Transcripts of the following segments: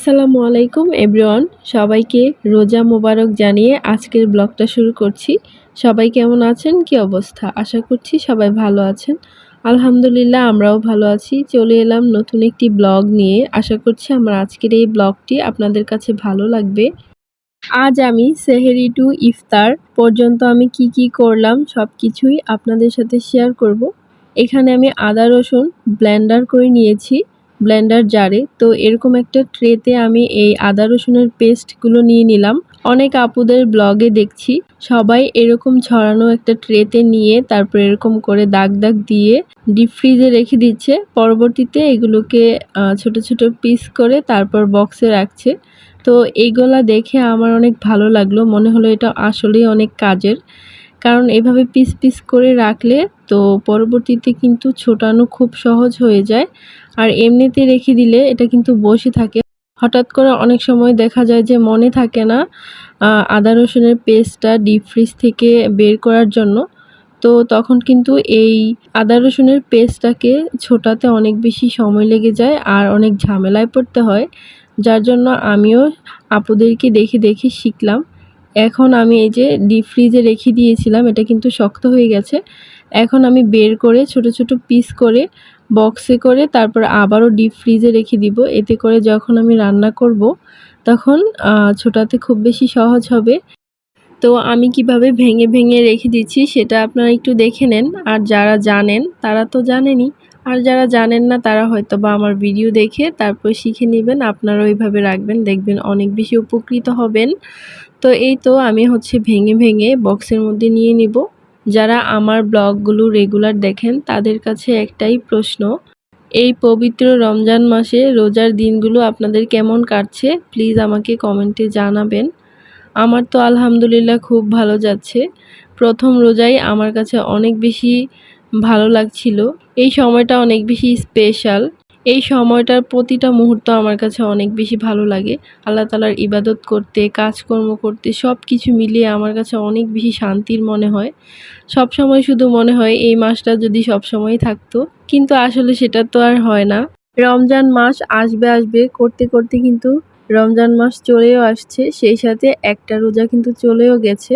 আসসালামু আলাইকুম, এভরিওয়ান। সবাইকে রোজা মোবারক জানিয়ে আজকের ব্লগটা শুরু করছি। সবাই কেমন আছেন? কি অবস্থা? আশা করছি সবাই ভালো আছেন। আলহামদুলিল্লাহ, আমরাও ভালো আছি। চলে এলাম নতুন একটি ব্লগ নিয়ে। আশা করছি আমার আজকের এই ব্লগটি আপনাদের কাছে ভালো লাগবে। আজ আমি সেহেরি টু ইফতার পর্যন্ত আমি কি কি করলাম সব কিছুই আপনাদের সাথে শেয়ার করব। এখানে আমি আদা রসুন ব্লেন্ডার করে নিয়েছি। ব্লেন্ডার জারে। তো এরকম একটা ট্রেতে আমি এই আদা রসুনের পেস্টগুলো নিয়ে নিলাম। অনেক আপুদের ব্লগে দেখছি সবাই এরকম ছড়ানো একটা ট্রেতে নিয়ে তারপর এরকম করে দাগ দাগ দিয়ে ডিপ ফ্রিজে রেখে দিচ্ছে। পরবর্তীতে এগুলোকে ছোট ছোট পিস করে তারপর বক্সে রাখছে। তো এইগুলা দেখে আমার অনেক ভালো লাগল। মনে হলো এটা আসলেই অনেক কাজের। কারণ এভাবে পিস পিস করে রাখলে তো পরবর্তীতে কিন্তু ছোটানো খুব সহজ হয়ে যায়। আর এমনিতে রেখে দিলে এটা কিন্তু বসে থাকে। হঠাৎ করে অনেক সময় দেখা যায় যে মনে থাকে না আদা রসুনের পেস্টটা ডিপ ফ্রিজ থেকে বের করার জন্য। তো তখন কিন্তু এই আদা রসুনের পেস্টটাকে ছোটাতে অনেক বেশি সময় লেগে যায় আর অনেক ঝামেলায় পড়তে হয়। যার জন্য আমিও আপুদেরকে দেখে দেখে শিখলাম। এখন আমি এই যে ডিপ ফ্রিজে রেখে দিয়েছিলাম, এটা কিন্তু শক্ত হয়ে গেছে। এখন আমি বের করে ছোট ছোট পিস করে বক্সে করে তারপর আবারও ডিপ ফ্রিজে রেখে দিব। এতে করে যখন আমি রান্না করব, তখন ছোটাতে খুব বেশি সহজ হবে। তো আমি কীভাবে ভেঙে ভেঙে রেখে দিচ্ছি সেটা আপনারা একটু দেখে নেন। আর যারা জানেন, তারা তো জানেনই। আর যারা জানেন না, তারা হয়তো বা আমার ভিডিও দেখে তারপর শিখে নেবেন। আপনারা ওইভাবে রাখবেন, দেখবেন অনেক বেশি উপকৃত হবেন। তো এই তো আমি হচ্ছে ভেঙে ভেঙে বক্সের মধ্যে নিয়ে নিব। যারা আমার ব্লগগুলো রেগুলার দেখেন, তাদের কাছে একটাই প্রশ্ন, এই পবিত্র রমজান মাসে রোজার দিনগুলো আপনাদের কেমন কাটছে? প্লিজ আমাকে কমেন্টে জানাবেন। আমার তো আলহামদুলিল্লাহ খুব ভালো যাচ্ছে। প্রথম রোজাই আমার কাছে অনেক বেশি ভালো লাগছিল। এই সময়টা অনেক বেশি স্পেশাল এই সময়টার প্রতিটা মুহূর্ত আমার কাছে অনেক বেশি ভালো লাগে। আল্লাহ তালার ইবাদত করতে, কাজকর্ম করতে সব কিছু মিলিয়ে আমার কাছে অনেক বেশি শান্তির মনে হয়। সব সময় শুধু মনে হয় এই মাসটা যদি সব সময় থাকতো, কিন্তু আসলে সেটা তো আর হয় না। রমজান মাস আসবে আসবে, করতে করতে কিন্তু রমজান মাস চলেও আসছে, সেই সাথে একটা রোজা কিন্তু চলেও গেছে।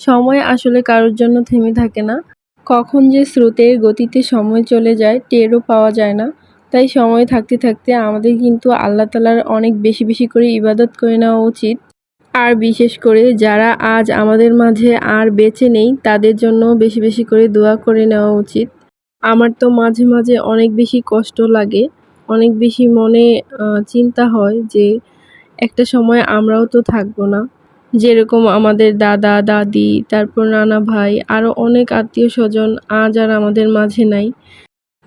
সময় আসলে কারোর জন্য থেমে থাকে না। কখন যে স্রোতের গতিতে সময় চলে যায়, টেরও পাওয়া যায় না। তাই সময় থাকতে থাকতে আমাদের কিন্তু আল্লাহ তালার অনেক বেশি বেশি করে ইবাদত করে নেওয়া উচিত। আর বিশেষ করে যারা আজ আমাদের মাঝে আর বেঁচে নেই, তাদের জন্য বেশি বেশি করে দোয়া করে নেওয়া উচিত। আমার তো মাঝে মাঝে অনেক বেশি কষ্ট লাগে, অনেক বেশি মনে চিন্তা হয় যে একটা সময় আমরাও তো থাকব না। যেরকম আমাদের দাদা, দাদি, তারপর নানা ভাই আরও অনেক আত্মীয় স্বজন আজ আর আমাদের মাঝে নাই।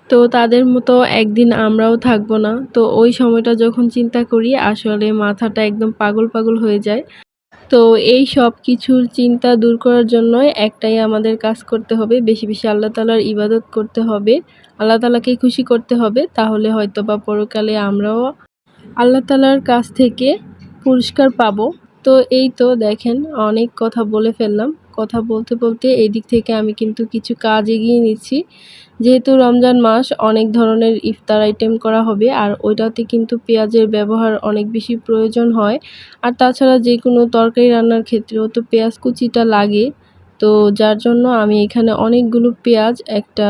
তো তাদের মতো একদিন আমরাও থাকব না। তো ওই সময়টা যখন চিন্তা করি, আসলে মাথাটা একদম পাগল পাগল হয়ে যায়। তো এই সব কিছুর চিন্তা দূর করার জন্যই একটাই আমাদের কাজ করতে হবে। বেশি বেশি আল্লাহ তালার ইবাদত করতে হবে। আল্লাহ তালাকে খুশি করতে হবে। তাহলে হয়তো বা পরকালে আমরাও আল্লাহ তালার কাছ থেকে পুরস্কার পাবো। তো এই তো দেখেন, অনেক কথা বলে ফেললাম। কথা বলতে বলতে এই দিক থেকে আমি কিন্তু কিছু কাজ এগিয়ে নিচ্ছি। যেহেতু রমজান মাস, অনেক ধরনের ইফতার আইটেম করা হবে আর ওইটাতে কিন্তু পেঁয়াজের ব্যবহার অনেক বেশি প্রয়োজন হয়। আর তাছাড়া যে কোনো তরকারি রান্নার ক্ষেত্রেও তো পেঁয়াজ কুচিটা লাগে। তো যার জন্য আমি এখানে অনেকগুলো পেঁয়াজ, একটা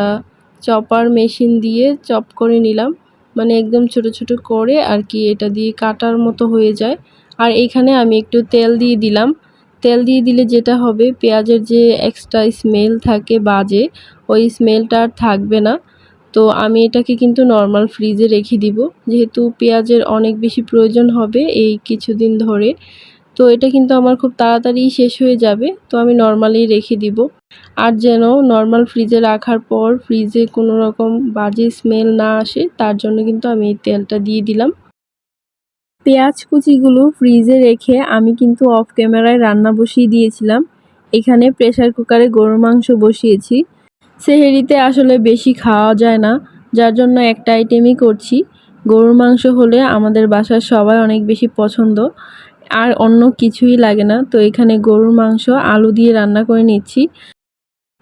চপার মেশিন দিয়ে চপ করে নিলাম। মানে একদম ছোট ছোট করে আর কি এটা দিয়ে কাটার মতো হয়ে যায়। আর এখানে আমি একটু তেল দিয়ে দিলাম। তেল দিয়ে দিলে যেটা হবে, পেঁয়াজের যে এক্সট্রা স্মেল থাকে বাজে, ওই স্মেলটা আর থাকবে না। তো আমি এটাকে কিন্তু নর্মাল ফ্রিজে রেখে দিব। যেহেতু পেঁয়াজের অনেক বেশি প্রয়োজন হবে এই কিছুদিন ধরে। তো এটা কিন্তু আমার খুব তাড়াতাড়ি শেষ হয়ে যাবে, তো আমি নর্মালি রেখে দিব। আর যেন নর্মাল ফ্রিজে রাখার পর ফ্রিজে কোনো রকম বাজে স্মেল না আসে, তার জন্য কিন্তু আমি এই তেলটা দিয়ে দিলাম। পেঁয়াজ কুচিগুলো ফ্রিজে রেখে আমি কিন্তু অফ ক্যামেরায় রান্না বসিয়ে দিয়েছিলাম। এখানে প্রেশার কুকারে গরুর মাংস বসিয়েছি। সেহেরিতে আসলে বেশি খাওয়া যায় না, যার জন্য একটা আইটেমই করছি। গরুর মাংস হলে আমাদের বাসার সবাই অনেক বেশি পছন্দ, আর অন্য কিছুই লাগে না। তো এখানে গরুর মাংস, আলু দিয়ে রান্না করে নিচ্ছি।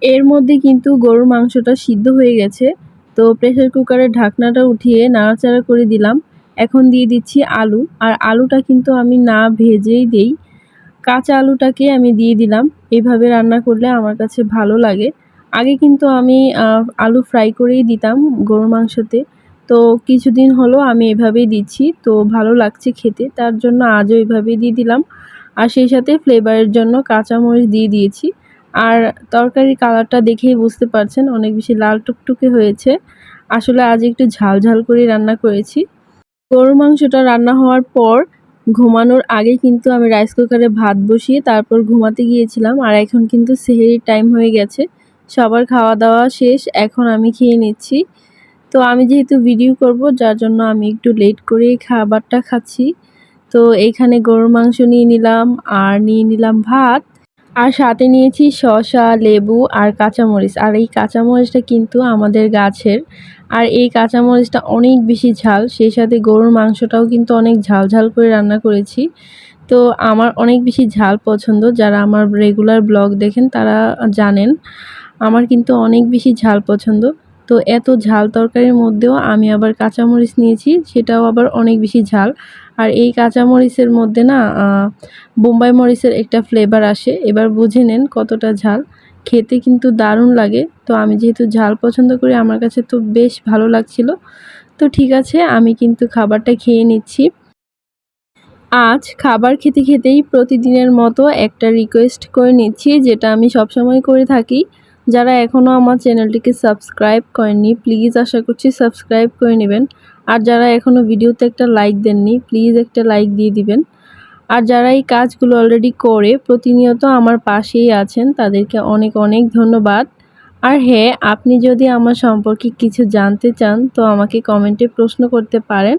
এর মধ্যে কিন্তু গরুর মাংসটা সিদ্ধ হয়ে গেছে। তো প্রেশার কুকারের ঢাকনাটা উঠিয়ে নাড়াচাড়া করে দিলাম। এখন দিয়ে দিচ্ছি আলু। আর আলুটা কিন্তু আমি না ভেজেই দেই। কাঁচা আলুটাকে আমি দিয়ে দিলাম। এইভাবে রান্না করলে আমার কাছে ভালো লাগে। আগে কিন্তু আমি আলু ফ্রাই করেই দিতাম গরুর মাংসতে। তো কিছুদিন হলো আমি এভাবেই দিচ্ছি। তো ভালো লাগছে খেতে। তার জন্য আজও এভাবেই দিয়ে দিলাম। আর সেই সাথে ফ্লেভারের জন্য কাঁচামরিচ দিয়ে দিয়েছি। আর তরকারির কালারটা দেখেই বুঝতে পারছেন, অনেক বেশি লাল টুকটুকে হয়েছে। আসলে আজ একটু ঝাল ঝাল করে রান্না করেছি। গরুর মাংসটা রান্না হওয়ার পর ঘুমানোর আগে কিন্তু আমি রাইস কুকারে ভাত বসিয়ে তারপর ঘুমাতে গিয়েছিলাম। আর এখন কিন্তু সেহেরির টাইম হয়ে গেছে। সবার খাওয়া দাওয়া শেষ, এখন আমি খেয়ে নিচ্ছি। তো আমি যেহেতু ভিডিও করব, যার জন্য আমি একটু লেট করে খাবারটা খাচ্ছি। তো এইখানে গরুর মাংস নিয়ে নিলাম, আর নিয়ে নিলাম ভাত। আর সাথে নিয়েছি শসা, লেবু আর কাঁচামরিচ। আর এই কাঁচামরিচটা কিন্তু আমাদের গাছের। আর এই কাঁচামরিচটা অনেক বেশি ঝাল। সেই সাথে গরুর মাংসটাও কিন্তু অনেক ঝাল ঝাল করে রান্না করেছি। তো আমার অনেক বেশি ঝাল পছন্দ। যারা আমার রেগুলার ব্লগ দেখেন, তারা জানেন, আমার কিন্তু অনেক বেশি ঝাল পছন্দ। তো এত ঝাল তরকারির মধ্যেও আমি আবার কাঁচামরিচ নিয়েছি, সেটাও আবার অনেক বেশি ঝাল। আর এই কাঁচামরিচের মধ্যে না বোম্বাই মরিচের একটা ফ্লেভার আসে। এবার বুঝে নেন কতটা ঝাল। খেতে কিন্তু দারুণ লাগে। তো আমি যেহেতু ঝাল পছন্দ করি, আমার কাছে তো বেশ ভালো লাগছিল। তো ঠিক আছে, আমি কিন্তু খাবারটা খেয়ে নিচ্ছি। আজ খাবার খেতে খেতেই প্রতিদিনের মতো একটা রিকোয়েস্ট করে নিচ্ছি, যেটা আমি সবসময় করে থাকি। যারা এখনও আমার চ্যানেলটিকে সাবস্ক্রাইব করেননি প্লিজ আশা করছি সাবস্ক্রাইব করে নেবেন। আর যারা এখনও ভিডিওতে একটা লাইক দেননি প্লিজ একটা লাইক দিয়ে দিবেন। আর যারা এই কাজগুলো অলরেডি করে, প্রতিনিয়ত আমার পাশেই আছেন, তাদেরকে অনেক অনেক ধন্যবাদ। আর হ্যাঁ আপনি যদি আমার সম্পর্কে কিছু জানতে চান, তো আমাকে কমেন্টে প্রশ্ন করতে পারেন।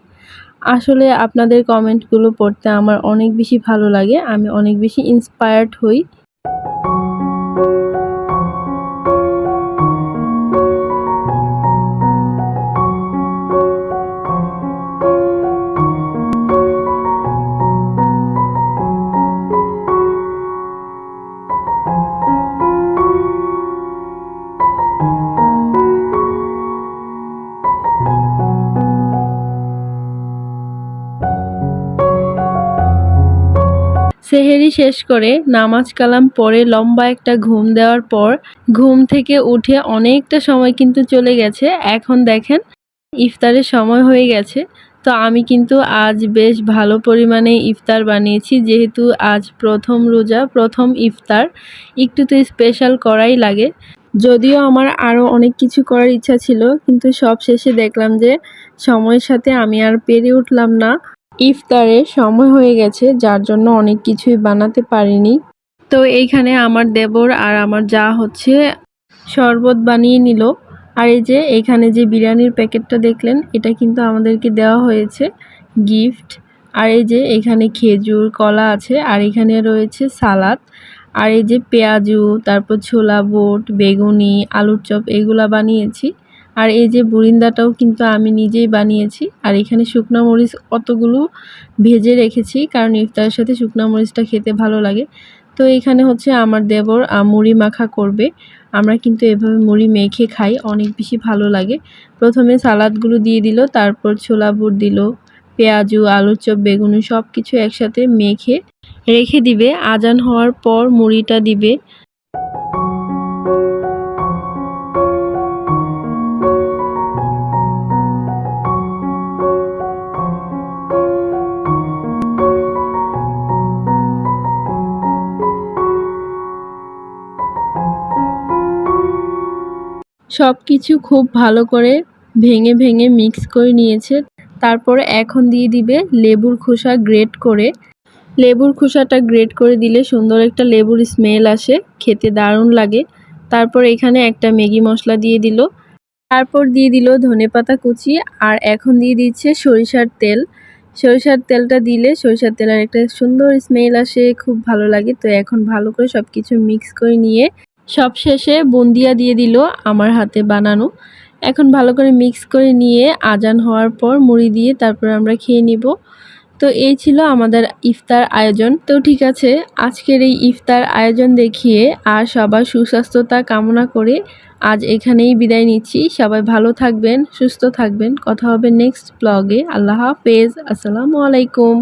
আসলে আপনাদের কমেন্টগুলো পড়তে আমার অনেক বেশি ভালো লাগে, আমি অনেক বেশি ইন্সপায়ার্ড হই। সেহেরি শেষ করে নামাজ কালাম পরে লম্বা একটা ঘুম দেওয়ার পর ঘুম থেকে উঠে অনেকটা সময় কিন্তু চলে গেছে। এখন দেখেন, ইফতারের সময় হয়ে গেছে। তো আমি কিন্তু আজ বেশ ভালো পরিমাণে ইফতার বানিয়েছি, যেহেতু আজ প্রথম রোজা, প্রথম ইফতার। একটু তো স্পেশাল করাই লাগে। যদিও আমার আরও অনেক কিছু করার ইচ্ছা ছিল, কিন্তু সব শেষে দেখলাম যে, সময়ের সাথে আমি আর পেরে উঠলাম না। ইফতারের সময় হয়ে গেছে, যার জন্য অনেক কিছুই বানাতে পারিনি। তো এইখানে আমার দেবর আর আমার যা হচ্ছে, শরবত বানিয়ে নিল। আর এই যে এখানে যে বিরিয়ানির প্যাকেটটা দেখলেন, এটা কিন্তু আমাদেরকে দেওয়া হয়েছে, গিফট। আর এই যে এখানে খেজুর, কলা আছে, আর এখানে রয়েছে সালাদ। আর এই যে পেঁয়াজু, তারপর ছোলা, বুট, বেগুনি, আলুর চপ, এগুলা বানিয়েছি। আর এই যে বুরিন্দাটাও কিন্তু আমি নিজেই বানিয়েছি। আর এখানে শুকনো মরিচ অতগুলো ভেজে রেখেছি, কারণ ইফতারের সাথে শুকনো মরিচটা খেতে ভালো লাগে। তো এখানে হচ্ছে আমার দেবর মুড়ি মাখা করবে। আমরা কিন্তু এভাবে মুড়ি মেখে খাই, অনেক বেশি ভালো লাগে। প্রথমে সালাদগুলো দিয়ে দিল, তারপর ছোলা বুট দিল, পেঁয়াজু, আলুর চপ, বেগুনি সব কিছু একসাথে মেখে রেখে দিবে। আজান হওয়ার পর মুড়িটা দিবে। সব কিছু খুব ভালো করে ভেঙে ভেঙে মিক্স করে নিয়েছে। তারপরে এখন দিয়ে দিবে লেবুর খোসা গ্রেট করে। লেবুর খোসাটা গ্রেট করে দিলে সুন্দর একটা লেবুর স্মেল আসে, খেতে দারুণ লাগে। তারপর এখানে একটা ম্যাগি মশলা দিয়ে দিল। তারপর দিয়ে দিল ধনেপাতা কুচি আর এখন দিয়ে দিচ্ছে সরিষার তেল। সরিষার তেলটা দিলে সরিষার তেলের একটা সুন্দর স্মেল আসে, খুব ভালো লাগে। তো এখন ভালো করে সব কিছু মিক্স করে নিয়ে সব শেষে বুন্দিয়া দিয়ে দিল আমার হাতে বানানো। এখন ভালো করে মিক্স করে নিয়ে আজান হওয়ার পর মুড়ি দিয়ে তারপর আমরা খেয়ে নিব। তো এই ছিল আমাদের ইফতার আয়োজন। তো ঠিক আছে, আজকের এই ইফতার আয়োজন দেখিয়ে আর সবার সুস্বাস্থ্যতা কামনা করে আজ এখানেই বিদায় নিচ্ছি। সবাই ভালো থাকবেন, সুস্থ থাকবেন। কথা হবে নেক্সট ব্লগে আল্লাহ হাফেজ। আসসালামু আলাইকুম।